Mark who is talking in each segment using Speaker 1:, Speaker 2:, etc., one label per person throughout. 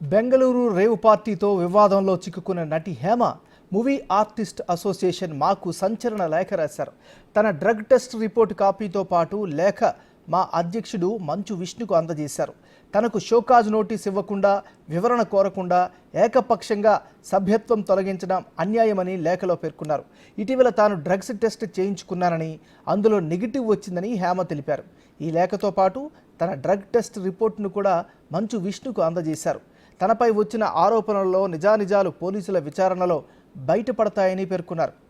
Speaker 1: Bengaluru rave పార్టీతో వివాదంలో చిక్కుకున్న నటి హేమ మూవీ ఆర్టిస్ట్ అసోసియేషన్ మాకు సంచలన లేఖ రాశారు. తన డ్రగ్ టెస్ట్ రిపోర్ట్ కాపీతో పాటు లేఖ మా అధ్యక్షుడు మంచు విష్ణుకు అందజేశారు. తనకు షోకాజ్ నోటీస్ ఇవ్వకుండా వివరణ కోరకుండా ఏకపక్షంగా సభ్యత్వం తొలగించడం అన్యాయమని లేఖలో పేర్కొన్నారు. ఇటీవల తాను డ్రగ్స్ టెస్ట్ చేయించుకున్నానని అందులో నెగిటివ్ వచ్చిందని హేమ తెలిపారు. ఈ లేఖతో పాటు తన డ్రగ్ టెస్ట్ రిపోర్ట్ను కూడా మంచు విష్ణుకు అందజేశారు. తనపై వచ్చిన ఆరోపణల్లో నిజానిజాలు పోలీసుల విచారణలో బయటపడతాయని పేర్కొన్నారు.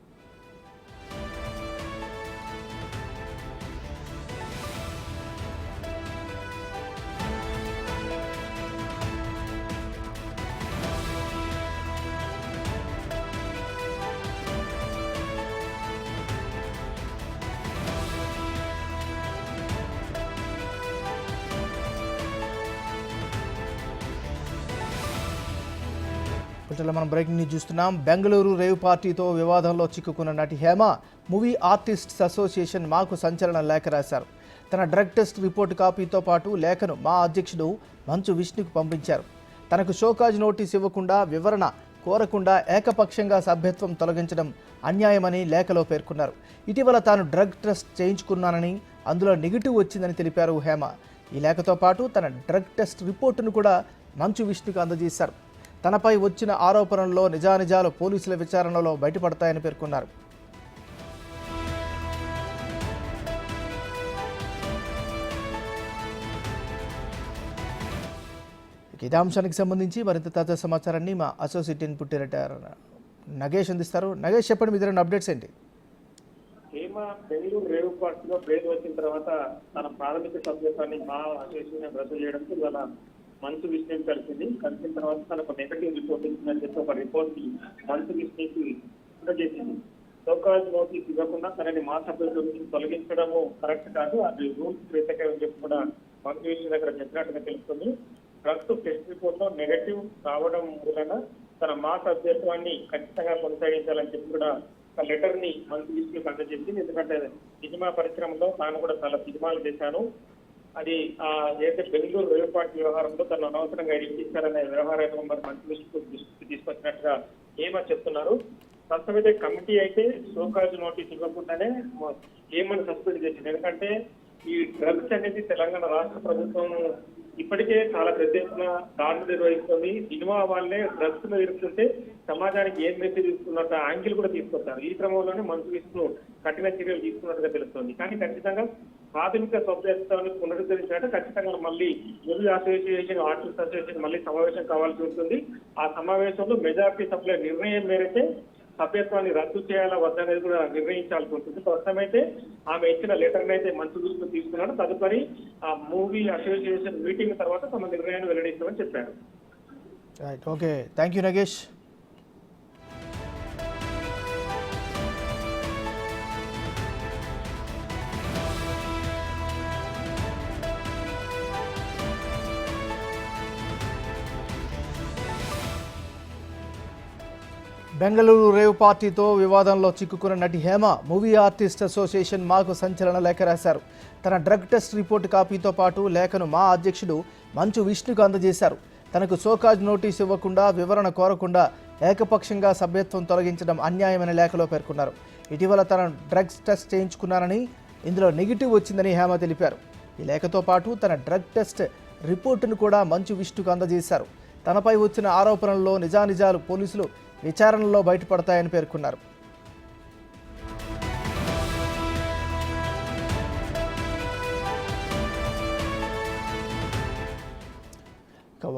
Speaker 1: గంటల మనం బ్రేకింగ్ న్యూస్ చూస్తున్నాం. బెంగళూరు రేవ్ పార్టీతో వివాదంలో చిక్కుకున్న నటి హేమ మూవీ ఆర్టిస్ట్స్ అసోసియేషన్ మాకు సంచలన లేఖ రాశారు. తన డ్రగ్ టెస్ట్ రిపోర్ట్ కాపీతో పాటు లేఖను మా అధ్యక్షుడు మంచు విష్ణుకు పంపించారు. తనకు షోకాజ్ నోటీస్ ఇవ్వకుండా వివరణ కోరకుండా ఏకపక్షంగా సభ్యత్వం తొలగించడం అన్యాయమని లేఖలో పేర్కొన్నారు. ఇటీవల తాను డ్రగ్ టెస్ట్ చేయించుకున్నానని అందులో నెగిటివ్ వచ్చిందని తెలిపారు హేమ. ఈ లేఖతో పాటు తన డ్రగ్ టెస్ట్ రిపోర్టును కూడా మంచు విష్ణుకు అందజేశారు. తనపై వచ్చిన ఆరోపణల్లో నిజానిజాలు పోలీసుల విచారణలో బయటపడతాయని పేర్కొన్నారు. ఇక ఇదే అంశానికి సంబంధించి మరింత తాజా సమాచారాన్ని మా అసోసియేట్ ఇన్పుట్ డైరెక్టర్ నగేష్ అందిస్తారు. నగేష్ చెప్పండి మీ దగ్గర అప్డేట్స్ ఏంటి?
Speaker 2: హేమ బెంగళూరు రేవు పార్టీలో పేరు వచ్చిన తర్వాత తన ప్రాథమిక సభ్యత్వాన్ని మా అసోసియేషన్ రద్దు చేయడంతో ఇవాళ మనసు విషయం కలిసింది కలిసిన తర్వాత తనకు నెగటివ్ రిపోర్ట్ ఇచ్చిందని చెప్పి ఒక రిపోర్ట్ని మంచు విషయంకి అందజేసింది. సోకాజ్ నోటీస్ ఇవ్వకుండా తనని మా సభ్యుల నుంచి తొలగించడము కరెక్ట్ కాదు. అది రూల్స్ వ్యతిరేకం అని చెప్పి కూడా మంచు విషయం దగ్గర చెప్పినట్టుగా తెలుస్తుంది. డ్రగ్స్ టెస్ట్ రిపోర్ట్లో నెగటివ్ రావడం వలన తన మా సభ్యత్వాన్ని ఖచ్చితంగా కొనసాగించాలని చెప్పి కూడా ఒక లెటర్ని మంచి విషయంలో అందజేసింది. ఎందుకంటే సినిమా పరిశ్రమలో తాను కూడా చాలా సినిమాలు చేశాను. అది ఆ ఏదైతే బెంగళూరు రైలు పార్టీ వ్యవహారంలో తను అనవసరంగా ఇరికించారనే వ్యవహారాన్ని మరి మంత్రి దృష్టికి తీసుకొచ్చినట్టుగా ఏమో చెప్తున్నారు? ప్రస్తుతం అయితే కమిటీ అయితే షోకాజ్ నోటీస్ ఇవ్వకుండానే ఏమని సస్పెండ్ చేసింది? ఎందుకంటే ఈ డ్రగ్స్ అనేది తెలంగాణ రాష్ట్ర ప్రభుత్వం ఇప్పటికే చాలా పెద్ద ఎత్తున దాడులు నిర్వహిస్తుంది. సినిమా వాళ్ళే డ్రగ్స్ మీద ఇరుస్తుంటే సమాజానికి ఏం మెసేజ్ ఇస్తున్నట్టు యాంగిల్ కూడా తీసుకొస్తారు ఈ క్రమంలోనే మంత్రి విష్ణు కఠిన చర్యలు తీసుకున్నట్టుగా తెలుస్తుంది. కానీ ఖచ్చితంగా ప్రాథమిక సభ్యత్వాన్ని పునరుద్ధరించినట్టు ఖచ్చితంగా మళ్ళీ మూవీ అసోసియేషన్ ఆర్టిస్ట్ అసోసియేషన్ మళ్ళీ సమావేశం కావాల్సి ఉంటుంది. ఆ సమావేశంలో మెజార్టీ సభ్యుల నిర్ణయం మేరైతే సభ్యత్వాన్ని రద్దు చేయాలా వద్దనేది కూడా నిర్ణయించాల్సి ఉంటుంది. ప్రస్తుతమైతే ఆమె ఇచ్చిన లెటర్ అయితే మంచి దృష్టిలో తీసుకున్నాడు. తదుపరి ఆ మూవీ అసోసియేషన్ మీటింగ్ తర్వాత తమ నిర్ణయాన్ని వెల్లడిస్తామని చెప్పారు.
Speaker 1: Okay thank you Nagesh Bengaluru rave పార్టీతో వివాదంలో చిక్కుకున్న నటి హేమ మూవీ ఆర్టిస్ట్ అసోసియేషన్ మాకు సంచలన లేఖ రాశారు. తన డ్రగ్ టెస్ట్ రిపోర్ట్ కాపీతో పాటు లేఖను మా అధ్యక్షుడు మంచు విష్ణుకు అందజేశారు. తనకు సోకాజ్ నోటీస్ ఇవ్వకుండా వివరణ కోరకుండా ఏకపక్షంగా సభ్యత్వం తొలగించడం అన్యాయమైన లేఖలో పేర్కొన్నారు. ఇటీవల తన డ్రగ్స్ టెస్ట్ చేయించుకున్నానని ఇందులో నెగిటివ్ వచ్చిందని హేమ తెలిపారు. ఈ లేఖతో పాటు తన డ్రగ్ టెస్ట్ రిపోర్టును కూడా మంచు విష్ణుకు అందజేశారు. తనపై వచ్చిన ఆరోపణల్లో నిజానిజాలు పోలీసులు విచారణలో బయటపడతాయని పేర్కొన్నారు.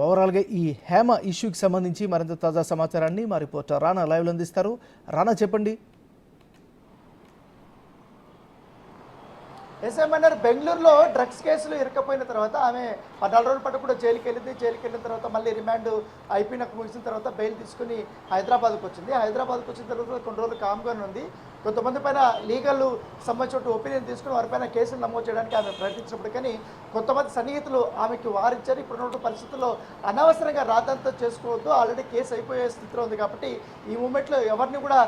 Speaker 1: ఓవరాల్గా ఈ హేమ ఇష్యూకి సంబంధించి మరింత తాజా సమాచారాన్ని మా రిపోర్టర్ రానా లైవ్లో అందిస్తారు. రానా చెప్పండి.
Speaker 3: ఎస్ఎంఎన్ఆర్ బెంగళూరులో డ్రగ్స్ కేసులు ఇరకపోయిన తర్వాత ఆమె పద్నాలుగు రోజుల పాటు కూడా జైలుకి వెళ్ళింది జైలుకి వెళ్ళిన తర్వాత మళ్ళీ రిమాండ్ అయిపోయినాక ముగిసిన తర్వాత బెయిల్ తీసుకుని హైదరాబాద్కి వచ్చింది హైదరాబాద్కి వచ్చిన తర్వాత కొన్ని రోజులు కామ్గానే ఉంది. కొంతమంది పైన లీగల్ సంబంధించిన ఒపీనియన్ తీసుకుని వారిపైన కేసులు నమోదు చేయడానికి ఆమె ప్రయత్నించినప్పుడు కానీ కొంతమంది సన్నిహితులు ఆమెకి వారించారు. ఇప్పుడున్న పరిస్థితుల్లో అనవసరంగా రాదంతా చేసుకోవద్దు. ఆల్రెడీ కేసు అయిపోయే స్థితిలో ఉంది కాబట్టి ఈ మూమెంట్లో ఎవరిని కూడా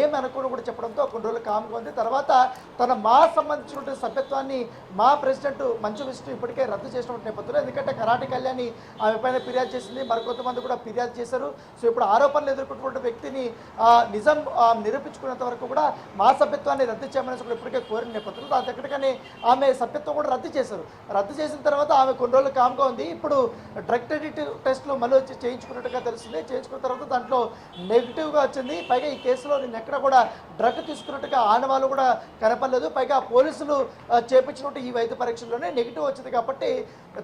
Speaker 3: ఏమి అనుకోని కూడా చెప్పడంతో కొన్ని రోజులు కామ్గా ఉంది. తర్వాత తన మా సంబంధించినటువంటి సభ్యత్వాన్ని మా ప్రెసిడెంట్ మంచు విష్ణు ఇప్పటికే రద్దు చేసినటువంటి నేపథ్యంలో ఎందుకంటే కరాటి కళ్యాణి ఆమె పైన ఫిర్యాదు చేసింది. మరికొంతమంది కూడా ఫిర్యాదు చేశారు. సో ఇప్పుడు ఆరోపణలు ఎదుర్కొన్నటువంటి వ్యక్తిని నిజం నిరూపించుకున్నంత వరకు కూడా మా సభ్యత్వాన్ని రద్దు చేయమని కూడా ఇప్పటికే కోరిన నేపథ్యంలో దాని దగ్గరకని ఆమె సభ్యత్వం కూడా రద్దు చేశారు. రద్దు చేసిన తర్వాత ఆమె కొన్ని రోజులు కామ్గా ఉంది. ఇప్పుడు డ్రగ్ క్రెడిట్ టెస్ట్లు మళ్ళీ వచ్చి చేయించుకున్నట్టుగా తెలుస్తుంది. చేయించుకున్న తర్వాత దాంట్లో నెగిటివ్గా వచ్చింది. పైగా ఈ కేసులో నేను ఎక్కడ కూడా డ్రగ్ తీసుకున్నట్టుగా ఆనవాళ్ళు కూడా కనపడలేదు. పైగా పోలీసులు చేపించినట్టు ఈ వైద్య పరీక్షల్లోనే నెగిటివ్ వచ్చింది కాబట్టి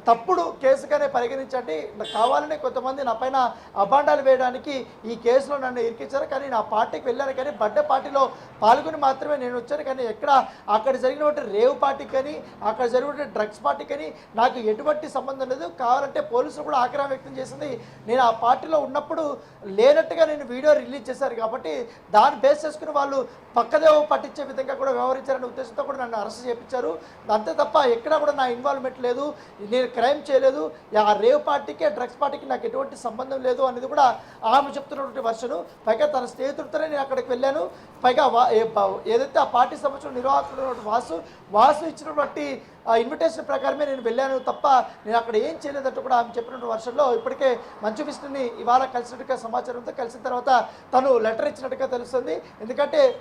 Speaker 3: తప్పుడు కేసుగానే పరిగణించండి. నాకు కావాలనే కొంతమంది నా పైన అభాండాలు వేయడానికి ఈ కేసులో నన్ను ఇరికించారు. కానీ నా పార్టీకి వెళ్ళాను. కానీ బర్త్డే పార్టీలో పాల్గొని మాత్రమే నేను వచ్చాను కానీ ఎక్కడ అక్కడ జరిగినటువంటి రేవ్ పార్టీ కానీ అక్కడ జరిగినటువంటి డ్రగ్స్ పార్టీ కానీ నాకు ఎటువంటి సంబంధం లేదు. కావాలంటే పోలీసులు కూడా ఆగ్రహం వ్యక్తం చేసింది. నేను ఆ పార్టీలో ఉన్నప్పుడు లేనట్టుగా నేను వీడియో రిలీజ్ చేశారు కాబట్టి దాన్ని బేస్ చేసుకుని వాళ్ళు పక్కదేవ పట్టించే విధంగా కూడా వ్యవహరించారనే ఉద్దేశంతో కూడా నన్ను అరెస్ట్ చేయించారు. అంతే తప్ప ఎక్కడ కూడా నా ఇన్వాల్వ్మెంట్ లేదు. నేను క్రైమ్ చేయలేదు. ఆ రేవ్ పార్టీకి డ్రగ్స్ పార్టీకి నాకు ఎటువంటి సంబంధం లేదు అనేది కూడా ఆమె చెప్తున్నటువంటి వర్షను. పైగా తన స్నేహితుడితోనే నేను అక్కడికి వెళ్ళాను. పైగా ఏదైతే ఆ పార్టీ సంబంధించిన నిర్వాహకుడు వాసు వాసు ఇచ్చినటువంటి ఆ ఇన్విటేషన్ ప్రకారమే నేను వెళ్ళాను తప్ప నేను అక్కడ ఏం చేయలేదంటూ కూడా ఆమె చెప్పినటువంటి వర్షంలో ఇప్పటికే మంచు విష్ణుని ఇవాళ కలిసినట్టుగా సమాచారంతో కలిసిన తర్వాత తను లెటర్ ఇచ్చినట్టుగా తెలుస్తుంది. ఎందుకంటే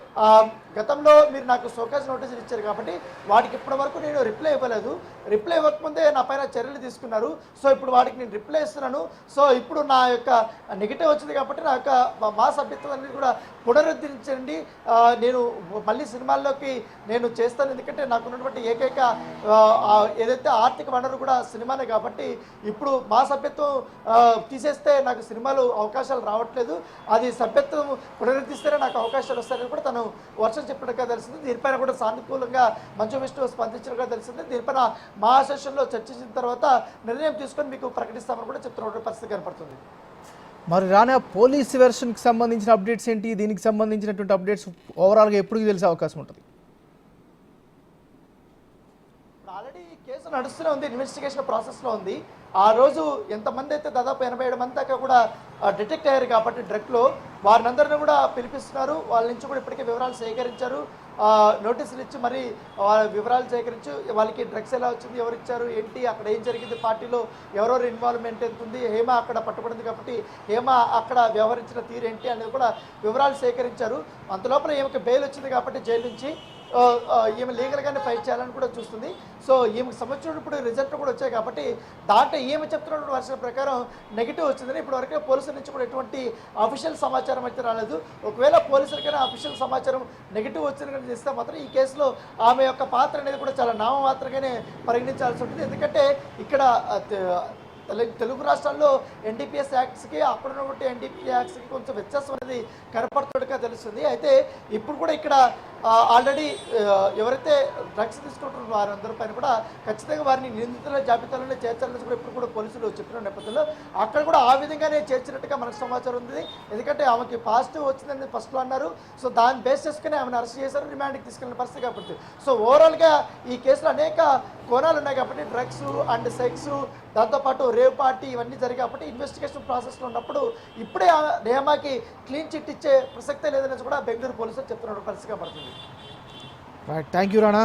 Speaker 3: గతంలో మీరు నాకు సోకాజ్ నోటీసులు ఇచ్చారు కాబట్టి వాటికి ఇప్పటి వరకు నేను రిప్లై ఇవ్వలేదు. రిప్లై ఇవ్వకముందే నా పైన చర్యలు తీసుకున్నారు. సో ఇప్పుడు వాటికి నేను రిప్లై ఇస్తున్నాను. సో ఇప్పుడు నా యొక్క నెగిటివ్ వచ్చింది కాబట్టి నా యొక్క మా- సభ్యత్వం అనేది కూడా పునరుద్ధరించండి. నేను మళ్ళీ సినిమాల్లోకి నేను చేస్తాను. ఎందుకంటే నాకు ఉన్నటువంటి ఏకైక ఏదైతే ఆర్థిక వనరు కూడా సినిమానే కాబట్టి ఇప్పుడు మా సభ్యత్వం తీసేస్తే నాకు సినిమాలు అవకాశాలు రావట్లేదు. అది సభ్యత్వం పునరుద్ధరిస్తేనే నాకు అవకాశాలు వస్తాయని కూడా తను వర్షం చెప్పినట్టుగా తెలిసింది దీనిపైన కూడా సానుకూలంగా మంచు విష్ణు స్పందించినట్టుగా తెలిసింది దీనిపైన మా సెషన్లో చర్చించిన తర్వాత నిర్ణయం తీసుకొని మీకు ప్రకటిస్తామని కూడా చెప్తున్న పరిస్థితి కనపడుతుంది.
Speaker 1: మరి రానా పోలీస్ వెర్షన్కి సంబంధించిన అప్డేట్స్ ఏంటి? దీనికి సంబంధించినటువంటి అప్డేట్స్ ఓవరాల్గా ఎప్పుడు తెలిసే అవకాశం ఉంటుంది
Speaker 3: ఇప్పుడు ఆల్రెడీ ఈ కేసు నడుస్తూనే ఉంది ఇన్వెస్టిగేషన్ ప్రాసెస్లో ఉంది. ఆ రోజు ఎంతమంది అయితే దాదాపు ఎనభై ఏడు మంది దాకా కూడా డిటెక్ట్ అయ్యారు కాబట్టి డ్రగ్లో వారినందరినీ కూడా పిలిపిస్తున్నారు. వాళ్ళ నుంచి కూడా ఇప్పటికే వివరాలు సేకరించారు. నోటీసులు ఇచ్చి మరి వివరాలు సేకరించి వాళ్ళకి డ్రగ్స్ ఎలా వచ్చింది ఎవరు ఇచ్చారు ఏంటి అక్కడ ఏం జరిగింది పార్టీలో ఎవరెవరు ఇన్వాల్వ్మెంట్ ఎంత ఉంది హేమ అక్కడ పట్టుబడింది కాబట్టి హేమ అక్కడ వ్యవహరించిన తీరు ఏంటి అనేది కూడా వివరాలు సేకరించారు. అంతలోపల ఈమెకి బెయిల్ వచ్చింది కాబట్టి జైలు నుంచి. ఈమె లీగల్గానే ఫైట్ చేయాలని కూడా చూస్తుంది. సో ఈమెకు సంబంధించిన ఇప్పుడు రిజల్ట్ కూడా వచ్చాయి కాబట్టి దాంట్లో ఈమె చెప్తున్నటువంటి వర్షం ప్రకారం నెగిటివ్ వచ్చిందని ఇప్పుడు వరకు పోలీసుల నుంచి కూడా ఎటువంటి అఫీషియల్ సమాచారం అయితే రాలేదు. ఒకవేళ పోలీసులకైనా అఫీషియల్ సమాచారం నెగిటివ్ వచ్చిందని చేస్తే మాత్రం ఈ కేసులో ఆమె యొక్క పాత్ర అనేది కూడా చాలా నామమాత్రంగానే పరిగణించాల్సి ఉంటుంది. ఎందుకంటే ఇక్కడ తెలుగు రాష్ట్రాల్లో ఎన్డీపీఎస్ యాక్ట్స్కి అప్పుడున్నటువంటి ఉన్నటువంటి ఎన్డీపీ యాక్ట్స్కి కొంచెం వ్యత్యాసం అనేది కనపడుతున్నట్టుగా తెలుస్తుంది. అయితే ఇప్పుడు కూడా ఇక్కడ ఆల్రెడీ ఎవరైతే డ్రగ్స్ తీసుకుంటున్న వారందరి పైన కూడా ఖచ్చితంగా వారిని నిందితుల జాబితాలోనే చేర్చాలని కూడా ఇప్పుడు కూడా పోలీసులు చెప్పిన నేపథ్యంలో అక్కడ కూడా ఆ విధంగానే చేర్చినట్టుగా మనకు సమాచారం ఉంది. ఎందుకంటే ఆమెకి పాజిటివ్ వచ్చిందని ఫస్ట్లో అన్నారు. సో దాన్ని బేస్ చేసుకుని ఆమెను అరెస్ట్ చేశారు. రిమాండ్కి తీసుకెళ్ళిన పరిస్థితి కాబట్టి. సో ఓవరాల్గా ఈ కేసులో అనేక కోణాలు ఉన్నాయి కాబట్టి డ్రగ్స్ అండ్ సెక్స్ దాంతోపాటు రేవ్ పార్టీ ఇవన్నీ జరిగాయి కాబట్టి ఇన్వెస్టిగేషన్ ప్రాసెస్లో ఉన్నప్పుడు ఇప్పుడే నేమాకి క్లీన్ చిట్ ఇచ్చే ప్రసక్తే లేదని కూడా బెంగళూరు పోలీసులు చెప్తున్న పరిస్థితిగా పడుతుంది
Speaker 1: రైట్ థ్యాంక్ యూ రానా